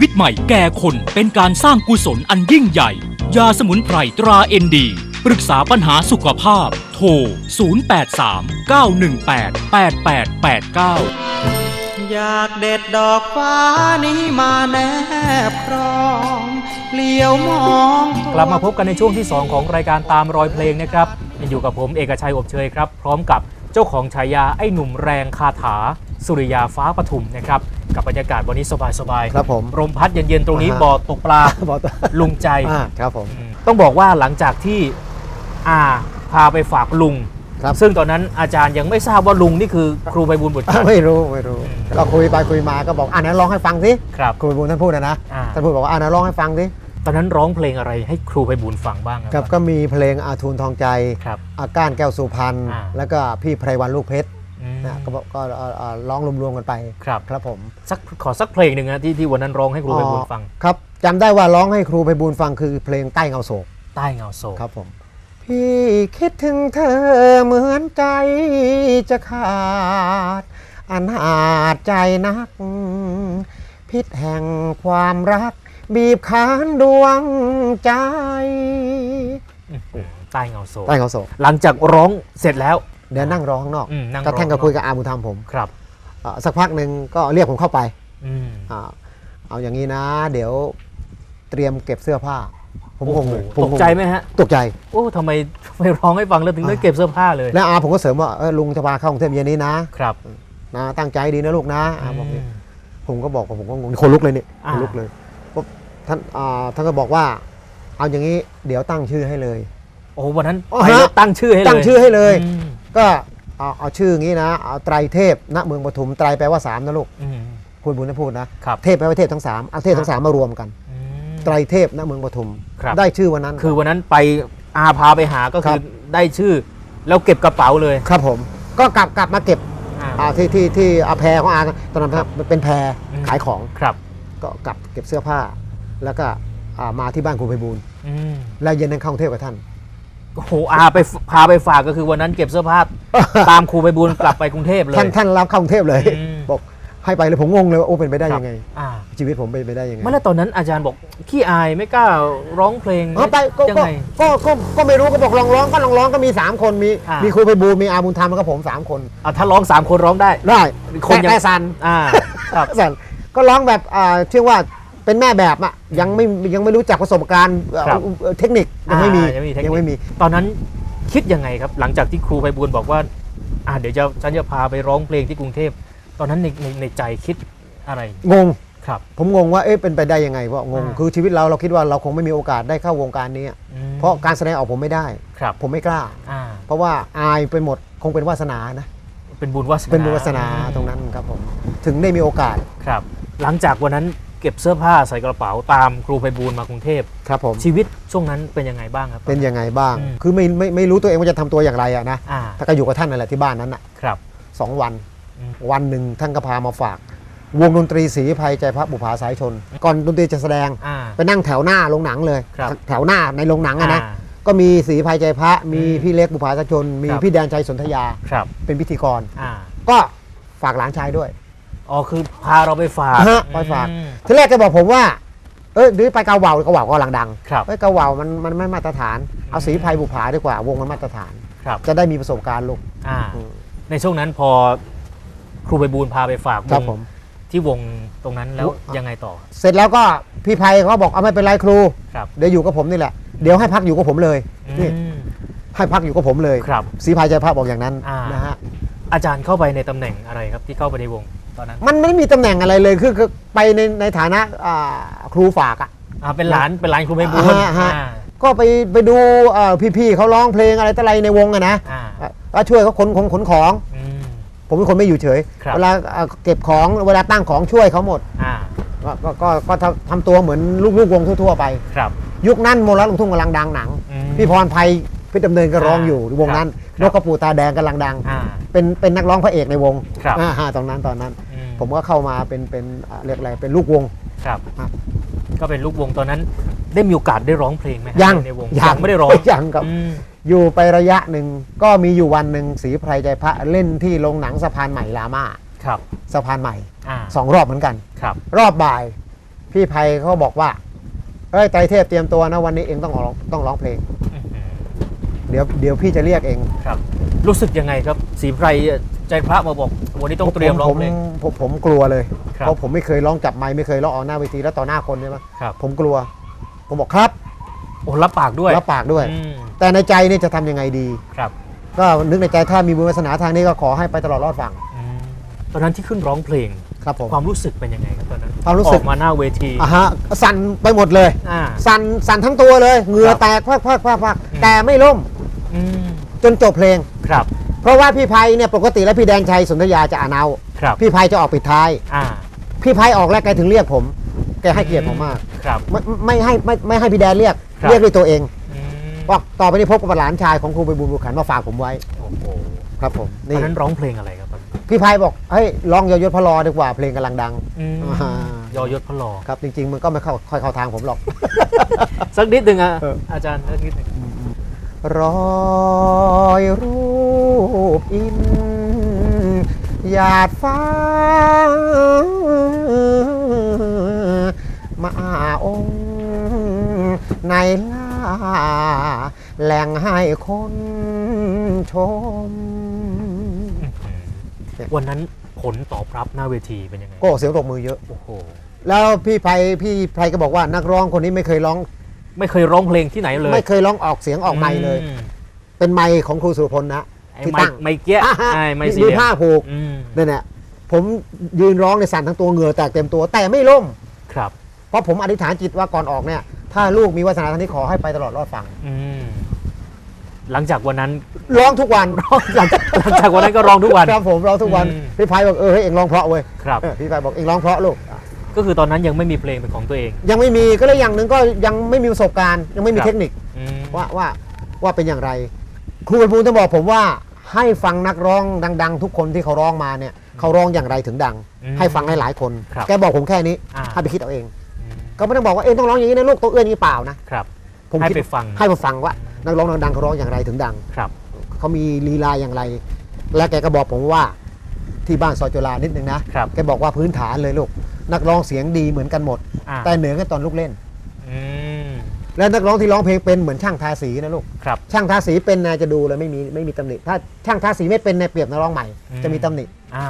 วิตใหม่แก่คนเป็นการสร้างกุศลอันยิ่งใหญ่ ยาสมุนไพรตราเอ็นดี ปรึกษาปัญหาสุขภาพ โทร 083 918 8889 อยากเด็ดดอกฟ้านี้มาแนบครองเลี้ยวมองกลับมาพบกันในช่วงที่ 2 ของรายการตามรอยเพลงนะครับยังอยู่กับผมเอกชัยอบเชยครับ พร้อมกับเจ้าของฉายาไอ้หนุ่มแรงคาถา สุริยาฟ้าปทุมนะครับกับบรรยากาศวันนี้สบายๆครับผมลมพัดเย็นๆตรงนี้อ่าฮะ บ่อตกปลาบอกตัวลุงใจ อ่าครับผม อืมต้องบอกว่าหลังจากที่อาพาไปฝากลุง ครับ ซึ่งตอนนั้นอาจารย์ยังไม่ทราบว่าลุงนี่คือครูใบบุญบุตรจันทร์ไม่รู้ไม่รู้อืมก็คุยไปคุยมาก็บอกอ่านั้นร้องให้ฟังสิครับ ครูบุญท่านพูดนะนะอ่า ท่านพูดบอกว่าอ่านั้นร้องให้ฟังสิตอนนั้นร้องเพลงอะไรให้ครูใบบุญฟังบ้างครับก็มีเพลงอาทูลทองใจ ครับ อาก้านแก้วสุพรรณอ่า แล้วก็พี่ไพรวันลูกเพชรอืม นะก็บอกก็เอ่อเอ่อร้องรวมๆกันไปครับครับผมสักขอสักเพลงหนึ่งนะที่ที่วันนั้นร้องให้ครูใบบุญฟังอ๋อครับจำได้ว่าร้องให้ครูไพบูลย์ฟังคือเพลงใต้เงาโศกใต้เงาโศกครับผมพี่คิดถึงเธอเหมือนใจจะขาดอนาจใจนัก พิษแห่งความรัก บีบคั้นดวงใจใต้เงาโศกใต้เงาโศกหลังจากร้องเสร็จแล้ว เดี๋ยวนั่งร้องข้างนอกอืมนั่งก็ร้องแท่งก็คุยกับอาบุญธรรมผมครับเอ่อสักพักหนึ่งก็เรียกผมเข้าไปอืม อ่าเอาอย่างนี้นะ เดี๋ยวเตรียมเก็บเสื้อผ้า ผมงงเลยโอ้โหผตกใจไหมฮะ ตกใจ โอ้ทำไมทำไมร้องให้ฟังแล้วถึงได้เก็บเสื้อผ้าเลย แล้วอาผมก็เสริมว่าเออลุงจะพาเข้ากรุงเทพเย็นนี้นะครับ นะตั้งใจดีนะลูกนะอาบอกนี่ผมก็บอกว่าผมก็งงคนลุกเลยนี่อ่า คนลุกเลยปุ๊บท่านอ่าท่านก็บอกว่า เอาอย่างนี้เดี๋ยวตั้งชื่อให้เลย โอ้วันนั้นอ๋อไปฮะแล้วตั้งชื่อให้เลยตั้งชื่อให้เลยอืม ก็เอาเอาชื่ออย่างนี้นะเอาไตรเทพณเมืองปทุมไตรแปลว่าสามนะลูกอืมพูดบุญนะพูดนะครับ เทพแปลว่าเทพทั้งสามเอาเทพทั้งสามมารวมกัน อืม ไตรเทพณเมืองปทุม ครับ ได้ชื่อวันนั้น คือวันนั้นไปอาพาไปหาก็ครัคือบ ได้ชื่อ แล้วเก็บกระเป๋าเลยครับผมก็กลับกลับมาเก็บอ่า อ่าที่ที่ที่อาแพรของอาตอนนั้นเป็นแพรอืม ขายของครับก็กลับเก็บเสื้อผ้า แล้วก็อ่ามาที่บ้านครูไพบูลย์อืม แล้วเย็นนั้นเข้ากรุงเทพกับท่าน โอ้โหอาไปพาไปฝากก็คือวันนั้นเก็บเสื้อผ้า ตามครูไปบุญกลับไปกรุงเทพเลย ท่านท่านรับเข้ากรุงเทพเลยอืม บอกให้ไปเลยผมงงเลยว่าโอ้เป็นไปได้ครับยังไง อ่าชีวิตผมเป็นไปได้ยังไง ไม่แล้วตอนนั้นอาจารย์บอกขี้อายไม่กล้าร้องเพลงอ๋อไปก็ยังก็ไง ก็ก็ก็ไม่รู้ก็บอกลองร้องก็ลองร้องก็มี 3 คนมีอ่ามี มีครูไพบูลย์มีอาบุญธรรมแล้วก็ผม 3 คน อะถ้าร้องสามคนร้องได้ ได้คนยังแต่แต่สันอ่า ครับ สันก็ร้องแบบอ่าเชื่อว่า เป็นแม่แบบอะยังไม่ยังไม่รู้จักประสบการณ์เอ่อครับ เอ่อเทคนิคยังไม่มีอ่ายังไม่มีเทคนิค ยังไม่มี ตอนนั้นคิดยังไงครับ หลังจากที่ครูไปบุญบอกว่าอ่าเดี๋ยวจะฉันจะพาไปร้องเพลงที่กรุงเทพ ตอนนั้นในในในใจคิดอะไรงง ครับ ผมงงว่าเอ๊ะเป็นไปได้ยังไงเพราะงงอ่า คือชีวิตเราเราคิดว่าเราคงไม่มีโอกาสได้เข้าวงการนี้อะอืมเพราะการแสดงออกผมไม่ได้ ครับผมไม่กล้า อ่าเพราะว่าอายไปหมดคงเป็นวาสนานะเป็นบุญวาสนาเป็นบุญวาสนาตรงนั้นครับผมถึงได้มีโอกาส ครับ หลังจากวันนั้น เก็บเสื้อผ้าใส่กระเป๋าตามครูไพบูลย์มากรุงเทพ ครับผมชีวิตช่วงนั้นเป็นยังไงบ้างครับ เป็นยังไงบ้าง อืม คือไม่ไม่ไม่รู้ตัวเองว่าจะทำตัวอย่างไรอะนะอ่าถ้าก็อยู่กับท่านนั่นแหละที่บ้านนั้นอะครับ สองวัน อืม วันหนึ่งท่านก็พามาฝาก วงดนตรีศรีภัยใจพระบุภาสายชน ก่อนดนตรีจะแสดง อ่า ไปนั่งแถวหน้าโรงหนังเลย ครับ แถวหน้าในโรงหนังอะนะ อ่า ก็มีศรีภัยใจพระ มีอืมพี่เล็กบุภาสายชน มีครับ พี่แดนชัยสนธยา ครับเป็นพิธีกร อ่าก็ฝากหลานชายด้วย อ๋อคือพาเราไปฝาก ฮะไปฝากอืมทีแรกแกบอกผมว่า เอ้ยหรือไปเกาเหวาเกาเหวากำลังดังครับเอ้ยเกาเหวามันมันไม่มาตรฐาน เอาสีภัยบุภาดีกว่าวงมันมาตรฐาน ครับ จะได้มีประสบการณ์ลูกอ่า อืมในช่วงนั้นพอครูไพบูลย์พาไปฝากครับวงผม ที่วงตรงนั้นแล้วอะ ยังไงต่อเสร็จแล้วก็พี่ภัยเขาบอกเอาไม่เป็นไรครู ครับเดี๋ยวอยู่กับผมนี่แหละ เดี๋ยวให้พักอยู่กับผมเลยนี่อืมให้พักอยู่กับผมเลย ครับ สีภัยใจพระบอกอย่างนั้นอ่าน นะฮะอาจารย์เข้าไปในตำแหน่งอะไรครับที่เข้าไปในวง ตอนนั้นมันไม่มีตำแหน่งอะไรเลยคือคือไปในในฐานะอ่าครูฝากอะ อ่าเป็นหลานเป็นหลานครูไพบูลย์ฮะฮะ อ่าก็ไปไปดูเอ่อพี่ๆเขาร้องเพลงอะไรต่ออะไรในวงอะนะอ่าอะก็ช่วยเขาขนขนขนของ อืม ผมเป็นคนไม่อยู่เฉย ครับ เวลาเอ่อเก็บของเวลาตั้งของช่วยเขาหมด อ่าก็ก็ก็ก็ทำทำตัวเหมือนลูกๆวงทั่วๆไป ครับยุคนั้นโมรัลลุงทุ่งกำลังดังหนัง อืม พี่พรภัยเพชรดำเนินก็ร้องอยู่อ่าวงนั้นครับ นกกระปูตาแดงกำลังดัง อ่า เป็นเป็นนักร้องพระเอกในวงครับ อ่าฮะตอนนั้นตอนนั้นอื ผมก็เข้ามาเป็นเป็นอ่าเรียกอะไรเป็นลูกวง ครับ ครับ ก็เป็นลูกวงตอนนั้น ได้มีโอกาสได้ร้องเพลงไหมฮะยังในวงยังไม่ได้ร้องยังครับ อืมอยู่ไประยะหนึ่งก็มีอยู่วันหนึ่งสีไพรใจพระเล่นที่โรงหนังสะพานใหม่ลามาครับสะพานใหม่อ่าสองรอบเหมือนกัน ครับรอบบ่าย พี่ไพเขาบอกว่า เอ้ยไตรเทพเตรียมตัวนะวันนี้เองต้องร้องต้องร้องเพลง อื้อหือเดี๋ยวเดี๋ยวพี่จะเรียกเอง ครับ รู้สึกยังไงครับสีไพร ใจพระมาบอกวันนี้ต้องเตรียมร้องเพลง ผมผมผมกลัวเลย ครับเพราะผมไม่เคยร้องจับไมค์ไม่เคยร้องออกหน้าเวทีแล้วต่อหน้าคนใช่ไหมครับ ผมกลัว ผมบอกครับโอ้รับปากด้วยรับปากด้วย อืมแต่ในใจเนี่ยจะทำยังไงดี ครับ ก็นึกในใจถ้ามีบุญวาสนาทางนี้ก็ขอให้ไปตลอดรอดฝั่งอืมตอนนั้นที่ขึ้นร้องเพลง ครับผม ความรู้สึกเป็นยังไงครับตอนนั้นความรู้สึก ออกมาหน้าเวทีอะฮะสั่นไปหมดเลย อ่า สั่นสั่นทั้งตัวเลยเหงื่อครับแตกพักพักพักพักอืม แต่ไม่ล่มอืมจนจบเพลง ครับ เพราะว่าพี่ไพเนี่ยปกติแล้วพี่แดงชัยสนธยาจะอ่านเอาครับพี่ไพจะออกปิดท้าย อ่าพี่ไพออกแล้วแกถึงเรียกผม แกให้เกียรติผมมาก ครับ ไม่ไม่ให้ไม่ไม่ให้พี่แดนเรียก ครับ เรียกด้วยตัวเองอืมว่าต่อไปนี้พบกับหลานชายของครูไปบุญบุญขันมาฝากผมไว้โอ้โหครับผมตนี่อนนั้นร้องเพลงอะไรครับตอนนั้นพี่ไพบอกเฮ้ยลองยอยศพระลอดีกว่าเพลงกำลังดังอืมอ่ายอยศพระหลอครับจริง ๆ มันก็ไม่เข้าค่อยเข้าทางผมหรอก สักนิดหนึ่งอะเออ อาจารย์สักนิดหนึ่ง รอยรูปอินหยาดฟ้า มาองค์ในล่า แหล่งให้คนชม วันนั้นผลตอบรับหน้าเวทีเป็นยังไง ก็เสียงตบมือเยอะ โอ้โห แล้วพี่ไพพี่ไพก็บอกว่านักร้องคนนี้ไม่เคยร้อง ไม่เคยร้องเพลงที่ไหนเลยไม่เคยร้องออกเสียงออกไมค์เลย อืมเป็นไมค์ของครูสุรพลนะ ไอ้ที่ไม้ตั้งไม้เกี้ยอะฮะไอ้ไม้มีสี่เหลี่ยผ้ามผูกอืมนั่นแหละผมยืนร้องในสั่นทั้งตัวเหงื่อแตกเต็มตัวแต่ไม่ล่ม ครับ เพราะผมอธิษฐานจิตว่าก่อนออกเนี่ย ถ้าลูกมีวาสนาทางนี้ขอให้ไปตลอดรอดฝั่งอืมหลังจากวันนั้น ร้องทุกวันหลังจากหลังจากวันนั้นก็ร้องทุกวัน ครับผมร้องทุกวันอืม พี่ไพบอกเออเฮ้ยเอ็งร้องเพราะเว้ยครับ เออพี่ไพบอกเอ็งร้องเพราะลูกอะ ก็คือตอนนั้นยังไม่มีเพลงเป็นของตัวเองยังไม่มีก็เลยอย่างหนึ่งก็ยังไม่มีประสบการณ์ ยังไม่มีครับเทคนิคอืมว่าว่าว่าเป็นอย่างไร ครูไปบูลย์จะบอกผมว่าให้ฟังนักร้องดัง ๆ ทุกคนที่เขาร้องมาเนี่ยเขาร้องอย่างไรถึงดัง อืม ให้ฟังให้หลายคน ครับแกบอกผมแค่นี้อ่า ให้ไปคิดเอาเอง อืมก็ไม่ต้องบอกว่าเอ็งต้องร้องอย่างนี้นะลูกตัวเอื้อนอย่างนี้เปล่านะ ครับ ผมให้คิดไปฟังให้มาฟังว่านักร้องดังๆเขาร้องอย่างไรถึงดัง ครับ เขามีลีลาอย่างไร และแกก็บอกผมว่า ที่บ้านซอยจุฬานิดนึงนะครับ แกบอกว่าพื้นฐานเลยลูก นักร้องเสียงดีเหมือนกันหมด อ่า แต่เหนือกันตอนลูกเล่น อืมและนักร้องที่ร้องเพลงเป็นเหมือนช่างทาสีนะลูก ครับ ช่างทาสีเป็นนายจะดูเลยไม่มีไม่มีตำหนิ ถ้าช่างทาสีไม่เป็นนายเปรียบนักร้องใหม่ อืม จะมีตำหนิ อ่า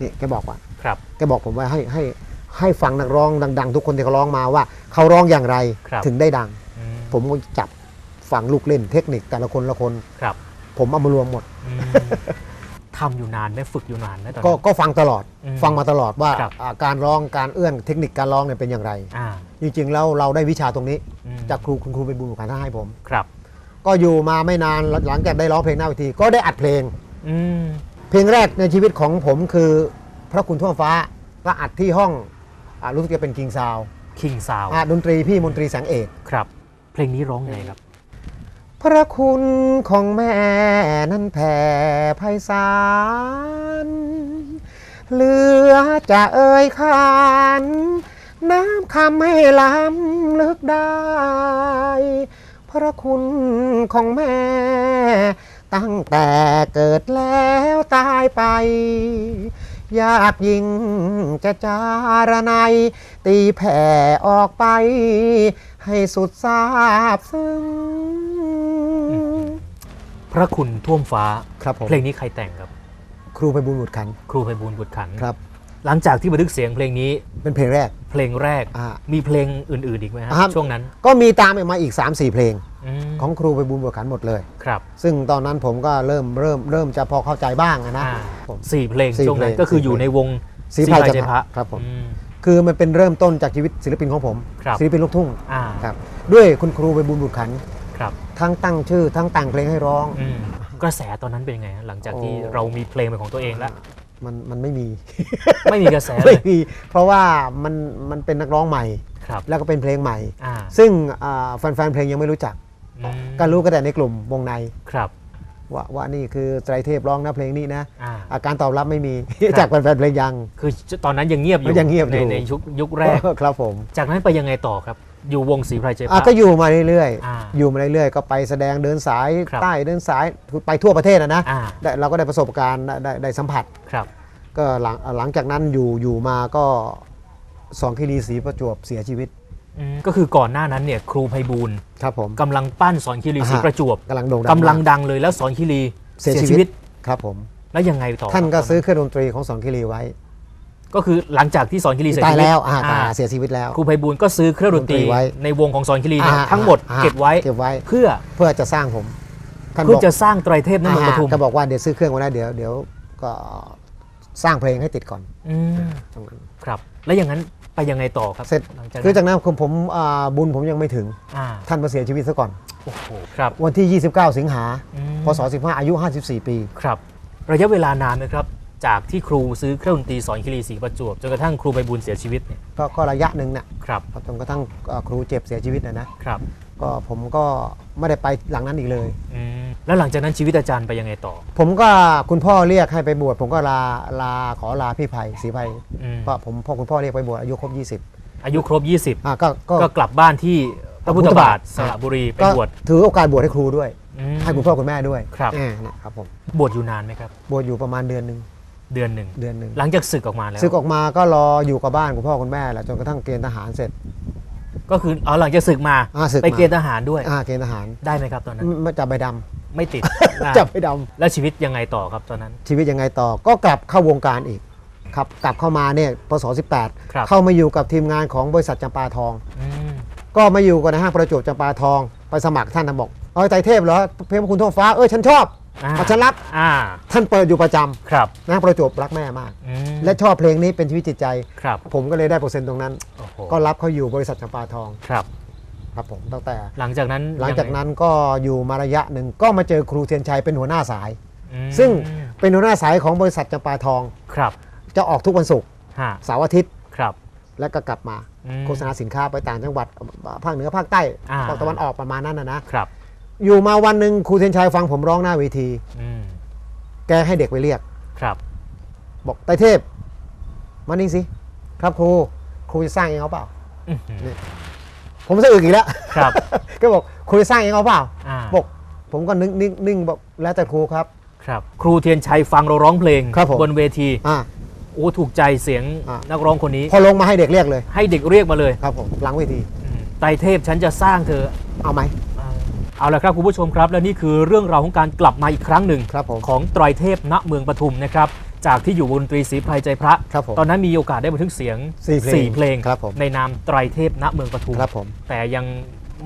นี่แกบอกว่า ครับแกบอกผมว่าให้ให้ให้ฟังนักร้องดัง ๆ ทุกคนที่เขาร้องมาว่า เขาร้องอย่างไรครับถึงได้ดัง อืมผมก็จับฟังลูกเล่นเทคนิคแต่ละคนละคน ครับผมเอามารวมหมด อืม ทำอยู่นานไหมฝึกอยู่นานไหมตอนก็นั้น ก็ฟังตลอดอืมฟังมาตลอดว่าครับ อ่าการร้องการเอื้อนเทคนิคการร้องเนี่ยเป็นอย่างไร อ่าจริงๆแล้วเราได้วิชาตรงนี้ อืมจากครูคุณครูเป็นบุญขันท่านให้ผม ครับก็อยู่มาไม่นานหลังจากได้ร้องเพลงหน้าเวทีก็ได้อัดเพลง อืมเพลงแรกในชีวิตของผมคือพระคุณทั่วฟ้าก็อัดที่ห้องอารู้สึกจะเป็นกิงซาวคิงซาวดนตรีพี่มนตรีแสงเอก ครับ เพลงนี้ร้องไงครับ พระคุณของแม่นั้นแผ่ไพศาลเหลือจะเอ่ยขานน้ำคำให้ล้ำลึกได้ พระคุณของแม่ ตั้งแต่เกิดแล้วตายไป ยากยิ่งจะจารนายตีแผ่ออกไป ให้สุดทราบซึ้งพระคุณท่วมฟ้า ครับผมเพลงนี้ใครแต่งครับ ครูไปบุญบุตรขันครูไพบูลย์บุตรขันครับ หลังจากที่บันทึกเสียงเพลงนี้เป็นเพลงแรก เพลงแรกอ่ามีเพลงอื่น ๆ อีกไหมฮะครับ ช่วงนั้นก็มีตามมาอีก 3-4 เพลง มของครูไปบุญบุตรขันหมดเลย ครับซึ่งตอนนั้นผมก็เริ่มเริ่มเริ่มจะพอเข้าใจบ้างอะนะอ่าผม สี่เพลงสี่ช่วงนั้นเพลงก็คือสี่อยู่เพลง ในวงศรีไพรศใจใจพระครับผม อืม คือมันเป็นเริ่มต้นจากชีวิตศิลปินของผม ครับศิลปินลูกทุ่งอ่าครับด้วยคุณครูไปบุญบุตรขันครับทั้งตั้งชื่อ ทั้งแต่งเพลงให้ร้อง อืมกระแสตอนนั้นเป็นยังไงฮะหลังจากที่โอ้ เรามีเพลงเป็นของตัวเองแล้ว มันมันไม่มีไม่มีกระแสเลไม่ยมีเพราะว่ามันมันเป็นนักร้องใหม่ ครับแล้วก็เป็นเพลงใหม่ อ่าซึ่งอ่าแฟนๆเพลงยังไม่รู้จัก อืมก็รู้ก็แต่ในกลุ่มวงใน ครับ ว่าว่านี่คือไตรเทพร้องนะเพลงนี้นะอ่า อาการตอบรับไม่มีครับจากแฟนๆเพลงยัง คือตอนนั้นยังเงียบอยู่ยังเงียบอยู่ในในยุคยุคแรก ครับผมจากนั้นไปยังไงต่อครับ อยู่วงศรีไพรใจพอะระก็อยู่มาเรื่อยอ่าๆ อยู่มาเรื่อยๆ ก็ไปแสดงเดินสายครับ ใต้เดินสายไปทั่วประเทศนะนะอ่าได้เราก็ได้ประสบการณ์ได้ได้ได้สัมผัส ครับ ก็หลังหลังจากนั้นอยู่อยู่มาก็สองคีรีศรีประจวบเสียชีวิตอืม ก็คือก่อนหน้านั้นเนี่ยครูไพบูลย์ครับผม กำลังปั้นสอนคีรีศรีอ่าฮะประจวบกำลังโด่งดังกำลังมากดังเลยแล้วสอนคีรีเสียชีวิต ครับผม แล้วยังไงต่อท่านก็ครับซื้อเครื่องดนตรีของสอนคีรีไว้ก็คือหลังจากที่สอนคีรีเสียตายชีวิตแล้วอ่าตายอ่าเสียชีวิตแล้ว ครูไพบูลย์ก็ซื้อเครื่องดนตรีดนตรีไว้ ในวงของสอนคีรีเนี่ยอ่าทั้งหมดอ่าเก็บไว้เก็บไว้เพื่อเพื่อจะสร้างผมท่านเพื่บออกจะสร้างไตรเทพในเมืองปทุมก็บอกว่าเดี๋ยวซื้อเครื่องไว้แล้วเดี๋ยวเดี๋ยวก็สร้างเพลงให้ติดก่อนอืมตรงนั้นครับ แล้วอย่างนั้น ไปยังไงต่อครับเสร็จหลังจากคือนั้นจากนั้นผมผมอ่าบุญผมยังไม่ถึง อ่าท่านมาเสียชีวิตซะก่อน โอ้โหครับ วันที่ 29 สิงหาอืม พศ 15 อายุ 54 ปี ครับ ระยะเวลานานไหมครับ จากที่ครูซื้อเครื่องดนตรีสอนคีรีศรีประจวบจนกระทั่งครูไพบูลย์เสียชีวิตเนี่ยก็ก็ระยะหนึ่งน่ะครับจนกระทั่งอ่าครูเจ็บเสียชีวิตนะนะครับ ก็ผมก็ไม่ได้ไปหลังนั้นอีกเลย อืมแล้วหลังจากนั้นชีวิตอาจารย์ไปยังไงต่อผมก็คุณพ่อเรียกให้ไปบวชผมก็ลาลาขอลาพี่ไผ่ศรีไผ่อืมก็ผมพ่อคุณพ่อเรียกไปบวชอายุครบอายุครบ 20 อ่าก็ก็20ก็กลับบ้านที่พระพุทธบาทสระบุรีไปก็บวชถือโอกาสบวชให้ครูด้วย อืม ให้คุณพ่อคุณแม่ด้วยครับ อ่านะครับผมบวชอยู่นานไหมครับ บวชอยู่ประมาณเดือนหนึ่งเดือนหนึ่งเดือนหนึ่งหลังจากศึกออกมาแล้ว ศึกออกมาก็รออยู่กับบ้านคุณพ่อคุณแม่แหละจนกระทั่งเกณฑ์ทหารเสร็จ ก็คือเอาหลังจากศึกมาอ่าศึกไปมาเกณฑ์ทหารด้วยอ่าเกณฑ์ทหารได้ไหมครับตอนนั้น ไม่จับใบดไม่ติดอ่าำจับใบดแล้วชีวิตยังไงต่อครับตอนนั้นำชีวิตยังไงต่อก็กลับเข้าวงการอีกครับกลับเข้ามาเนี่ยพศ ครับ 18 เข้ามาอยู่กับทีมงานของบริษัทจำปาทอง อืมก็มาอยู่กันในห้างประจวบจำปาทอง ไปสมัครท่านท่านบอกเออไตรเทพเหรอเพลงพระคุณท้องฟ้าเออฉันชอบ อ่าเอาฉันรับอ่าท่านเปิดอยู่ประจครับำนะประจวบรักแม่มากอืมและชอบเพลงนี้เป็นชีวิตจิตใจครับผมก็เลยได้เปอร์เซ็นต์ตรงนั้นโอ้โหก็รับเขาอยู่บริษัทจำปาทองครับครับผมตั้งแต่หลังจากนั้นหลังจากยัไนั้นก็อยู่มาระยะหนึ่งก็มาเจอครูเทียนชัยเป็นหัวหน้าสายอืมซึ่งเป็นหัวหน้าสายของบริษัทจำปาทองครับ จะออกทุกวันศุกร์ฮะเสาร์อาทิตย์ครับ แล้วก็กลับมาอืมโฆษณาสินค้าไปต่างจังหวัดภาคเหนือภาคใต้อ่าภาคตะวันออกประมาณนั้นนะนะครับ อยู่มาวันหนึ่งครูเทียนชัยฟังผมร้องหน้าเวที อืมแกให้เด็กไปเรียก ครับ บอกไตรเทพ มานี่สิ ครับครู ครูจะสร้างเองเอาเปล่า อื้อหือ ผมสะอึกอีกแล้วครับ ก็บอกครูจะสร้างเองเอาเปล่า อ่าบอกผมก็นึกนิ่งนิ่งบอกแล้วแต่ครูครับ ครับ ครูเทียนชัยฟังเราร้องเพลงครับผม บนเวทีอ่า โอ้ถูกใจเสียงอ่านันักร้องคนนี้ พอลงมาให้เด็กเรียกเลย ให้เด็กเรียกมาเลยครับผมหลังเวทีอืมไตรเทพฉันจะสร้างเธอเอาไหม เอาละครับคุณผู้ชมครับ และนี่คือเรื่องราวของการกลับมาอีกครั้งหนึ่งครับผมของไตรเทพณเมืองปทุมนะครับจากที่อยู่วงดนตรีศรีไพรใจพระ ครับผมตอนนั้นมีโอกาสได้บันทึกเสียงสี่เพลงเพลง ครับผมในนามไตรเทพณเมืองปทุมครับผมแต่ยัง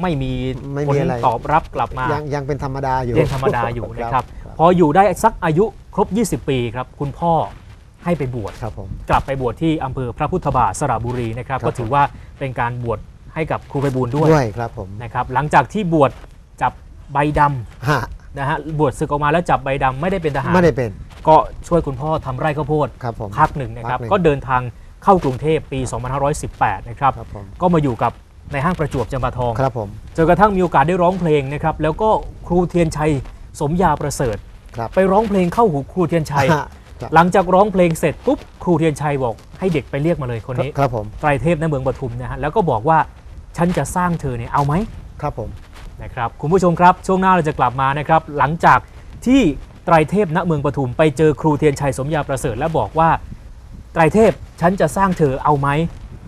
ไม่มีไม่ผลมีอะไร ตอบรับกลับมา ยังยังเป็นธรรมดาอยู่ เรียนธรรมดาอยู่นะครับครับพออยู่ได้สักอายุครบ 20 ปีครับ คุณพ่อให้ไปบวชครับผม กลับไปบวชที่อำเภอพระพุทธบาทสระบุรีนะครับ ครับ ก็ถือว่าเป็นการบวชให้กับครูไพบูลย์ด้วยด้วยครับผม นะครับหลังจากที่บวชจับ ใบดำฮะนะฮะบวชศึกออกมาแล้วจับใบดำไม่ได้เป็นทหาร ไม่ได้เป็น ก็ช่วยคุณพ่อทำไร่ข้าวโพดครับผมพักหนึ่งนะครับ พักหนึ่งก็เดินทางเข้ากรุงเทพปี 2518 นะครับ ครับผม ก็มาอยู่กับในห้างประจวบจำปาทอง ครับผมจนกระทั่งมีโอกาสได้ร้องเพลงนะครับ แล้วก็ครูเทียนชัยสมยาประเสริฐ ครับไปร้องเพลงเข้าหูครูเทียนชัย ฮะครับหลังจากร้องเพลงเสร็จปุ๊บครูเทียนชัยบอกให้เด็กไปเรียกมาเลยคนนี้ครับผมไตรเทพในเมืองปทุมนะฮะแล้วก็บอกว่าฉันจะสร้างเธอเนี่ยเอาไหม ครับผม นะครับคุณผู้ชมครับช่วงหน้าเราจะกลับมานะครับหลังจากที่ไตรเทพณเมืองปทุมไปเจอครูเทียนชัยสมยาประเสริฐและบอกว่า ไตรเทพฉันจะสร้างเธอเอาไหม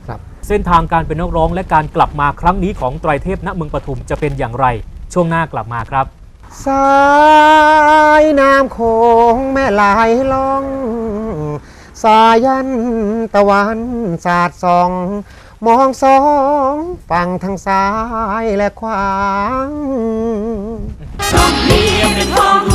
ครับ เส้นทางการเป็นนักร้องและการกลับมาครั้งนี้ของไตรเทพณเมืองปทุมจะเป็นอย่างไร ช่วงหน้ากลับมาครับ สายน้ำโขงแม่ไหลล่อง สายันตะวันสาดส่อง มองสองฝั่งทางซ้ายและขวา ต้องเรียนเป็นของ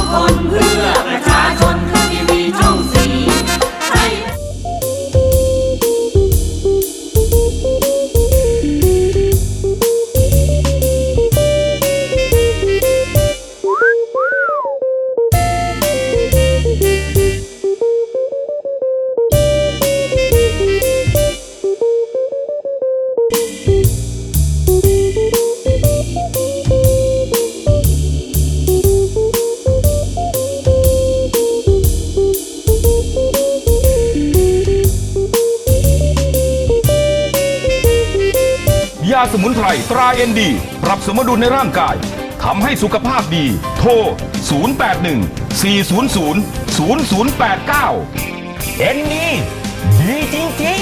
าสมุนไพรตราเอ็นดี ปรับสมดุลในร่างกายทำให้สุขภาพดี โทร 081 400 0089 เอ็นดีดีจริง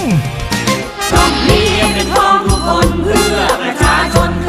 ๆ ต้องเรียนเป็นพ่อทุกคนเพื่อประชาชน